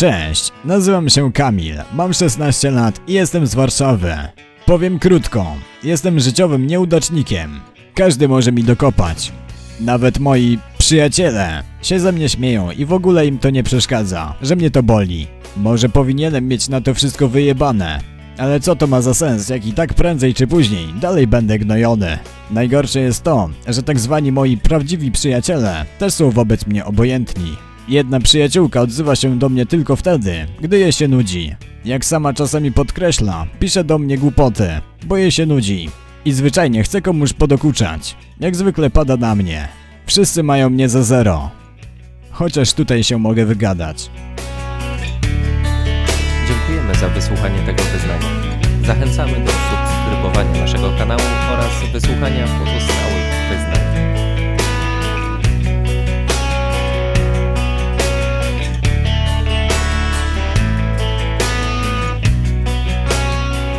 Cześć, nazywam się Kamil, mam 16 lat i jestem z Warszawy. Powiem krótko, jestem życiowym nieudacznikiem. Każdy może mi dokopać. Nawet moi przyjaciele się ze mnie śmieją i w ogóle im to nie przeszkadza, że mnie to boli. Może powinienem mieć na to wszystko wyjebane. Ale co to ma za sens, jak i tak prędzej czy później dalej będę gnojony. Najgorsze jest to, że tak zwani moi prawdziwi przyjaciele też są wobec mnie obojętni. Jedna przyjaciółka odzywa się do mnie tylko wtedy, gdy jej się nudzi. Jak sama czasami podkreśla, pisze do mnie głupoty, bo jej się nudzi. I zwyczajnie chce komuś podokuczać. Jak zwykle pada na mnie. Wszyscy mają mnie za zero. Chociaż tutaj się mogę wygadać. Dziękujemy za wysłuchanie tego wyznania. Zachęcamy do subskrybowania naszego kanału oraz wysłuchania pozostałych.